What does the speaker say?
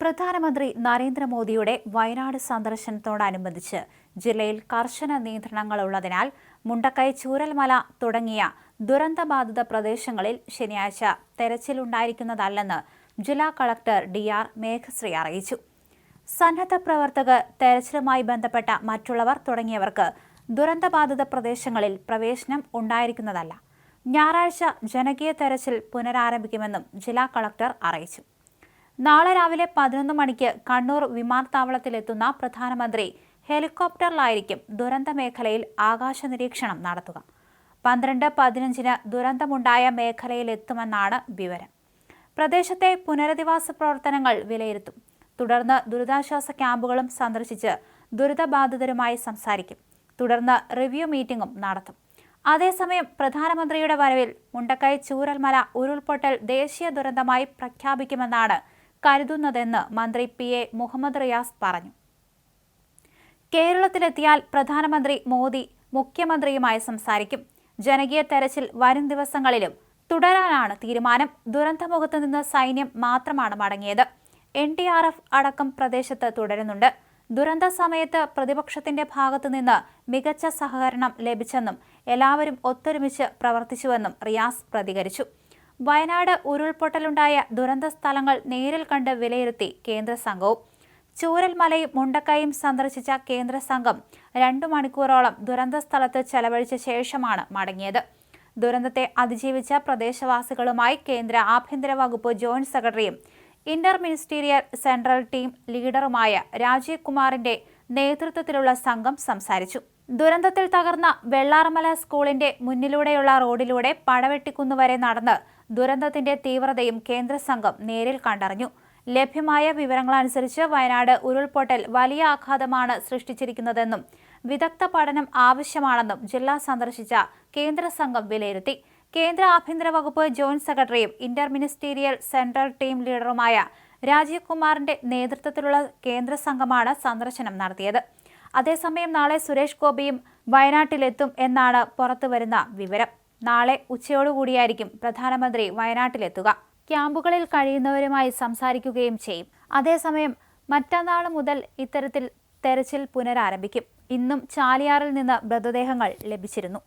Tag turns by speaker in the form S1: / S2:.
S1: പ്രധാനമന്ത്രി നരേന്ദ്രമോദിയുടെ വയനാട് സന്ദർശനത്തോടനുബന്ധിച്ച് ജില്ലയിൽ കർശന നിയന്ത്രണങ്ങളുള്ളതിനാൽ മുണ്ടക്കൈ ചൂരൽമല തുടങ്ങിയ ദുരന്തബാധിത പ്രദേശങ്ങളിൽ ശനിയാഴ്ച തെരച്ചിലുണ്ടായിരിക്കുന്നതല്ലെന്ന് ജില്ലാ കളക്ടർ ഡി ആർ മേഘശ്രീ അറിയിച്ചു. സന്നദ്ധ പ്രവർത്തകർ തെരച്ചിലുമായി ബന്ധപ്പെട്ട മറ്റുള്ളവർ തുടങ്ങിയവർക്ക് ദുരന്തബാധിത പ്രദേശങ്ങളിൽ പ്രവേശനം ഉണ്ടായിരിക്കുന്നതല്ല. ഞായറാഴ്ച ജനകീയ തെരച്ചിൽ പുനരാരംഭിക്കുമെന്നും ജില്ലാ കളക്ടർ അറിയിച്ചു. നാളെ രാവിലെ പതിനൊന്ന് മണിക്ക് കണ്ണൂർ വിമാനത്താവളത്തിലെത്തുന്ന പ്രധാനമന്ത്രി ഹെലികോപ്റ്ററിലായിരിക്കും ദുരന്ത മേഖലയിൽ ആകാശ നിരീക്ഷണം നടത്തുക. പന്ത്രണ്ട് പതിനഞ്ചിന് ദുരന്തമുണ്ടായ മേഖലയിലെത്തുമെന്നാണ് വിവരം. പ്രദേശത്തെ പുനരധിവാസ പ്രവർത്തനങ്ങൾ വിലയിരുത്തും. തുടർന്ന് ദുരിതാശ്വാസ ക്യാമ്പുകളും സന്ദർശിച്ച് ദുരിതബാധിതരുമായി സംസാരിക്കും. തുടർന്ന് റിവ്യൂ മീറ്റിംഗും നടത്തും. അതേസമയം പ്രധാനമന്ത്രിയുടെ വരവിൽ മുണ്ടക്കൈ ചൂരൽമല ഉരുൾപൊട്ടൽ ദേശീയ ദുരന്തമായി പ്രഖ്യാപിക്കുമെന്നാണ് കരുതുന്നതെന്ന് മന്ത്രി പി എ മുഹമ്മദ് റിയാസ് പറഞ്ഞു. കേരളത്തിലെത്തിയാൽ പ്രധാനമന്ത്രി മോദി മുഖ്യമന്ത്രിയുമായി സംസാരിക്കും. ജനകീയ തെരച്ചിൽ വരും ദിവസങ്ങളിലും തുടരാനാണ് തീരുമാനം. ദുരന്തമുഖത്ത് നിന്ന് സൈന്യം മാത്രമാണ് മടങ്ങിയത്. എൻ ഡി ആർ എഫ് അടക്കം പ്രദേശത്ത് തുടരുന്നുണ്ട്. ദുരന്ത സമയത്ത് പ്രതിപക്ഷത്തിന്റെ ഭാഗത്തുനിന്ന് മികച്ച സഹകരണം ലഭിച്ചെന്നും എല്ലാവരും ഒത്തൊരുമിച്ച് പ്രവർത്തിച്ചുവെന്നും റിയാസ് പ്രതികരിച്ചു. വയനാട് ഉരുൾപൊട്ടലുണ്ടായ ദുരന്ത സ്ഥലങ്ങൾ നേരിൽ കണ്ട് വിലയിരുത്തി കേന്ദ്ര സംഘവും. ചൂരൽമലയും മുണ്ടക്കൈയും സന്ദർശിച്ച കേന്ദ്ര സംഘം രണ്ടു മണിക്കൂറോളം ദുരന്ത സ്ഥലത്ത് ചെലവഴിച്ച ശേഷമാണ് മടങ്ങിയത്. ദുരന്തത്തെ അതിജീവിച്ച പ്രദേശവാസികളുമായി കേന്ദ്ര ആഭ്യന്തര വകുപ്പ് ജോയിന്റ് സെക്രട്ടറിയും ഇന്റർ മിനിസ്റ്റീരിയൽ സെൻട്രൽ ടീം ലീഡറുമായ രാജീവ് കുമാറിന്റെ നേതൃത്വത്തിലുള്ള സംഘം സംസാരിച്ചു. ദുരന്തത്തിൽ തകർന്ന വെള്ളാർമല സ്കൂളിന്റെ മുന്നിലൂടെയുള്ള റോഡിലൂടെ പടവെട്ടിക്കുന്ന് വരെ നടന്ന് ദുരന്തത്തിന്റെ തീവ്രതയും കേന്ദ്ര സംഘം നേരിൽ കണ്ടറിഞ്ഞു. ലഭ്യമായ വിവരങ്ങളനുസരിച്ച് വയനാട് ഉരുൾപൊട്ടൽ വലിയ ആഘാതമാണ് സൃഷ്ടിച്ചിരിക്കുന്നതെന്നും വിദഗ്ധ പഠനം ആവശ്യമാണെന്നും ജില്ലാ സന്ദർശിച്ച കേന്ദ്ര സംഘം വിലയിരുത്തി. കേന്ദ്ര ആഭ്യന്തര വകുപ്പ് ജോയിന്റ് സെക്രട്ടറിയും ഇന്റർ മിനിസ്റ്റീരിയൽ സെൻട്രൽ ടീം ലീഡറുമായ രാജീവ് കുമാറിന്റെ നേതൃത്വത്തിലുള്ള കേന്ദ്ര സംഘമാണ് സന്ദർശനം നടത്തിയത്. അതേസമയം നാളെ സുരേഷ് ഗോപിയും വയനാട്ടിലെത്തും എന്നാണ് പുറത്തുവരുന്ന വിവരം. നാളെ ഉച്ചയോടുകൂടിയായിരിക്കും പ്രധാനമന്ത്രി വയനാട്ടിലെത്തുക. ക്യാമ്പുകളിൽ കഴിയുന്നവരുമായി സംസാരിക്കുകയും ചെയ്യും. അതേസമയം മറ്റന്നാൾ മുതൽ ഇത്തരത്തിൽ തെരച്ചിൽ പുനരാരംഭിക്കും. ഇന്നും ചാലിയാറിൽ നിന്ന് മൃതദേഹങ്ങൾ ലഭിച്ചിരുന്നു.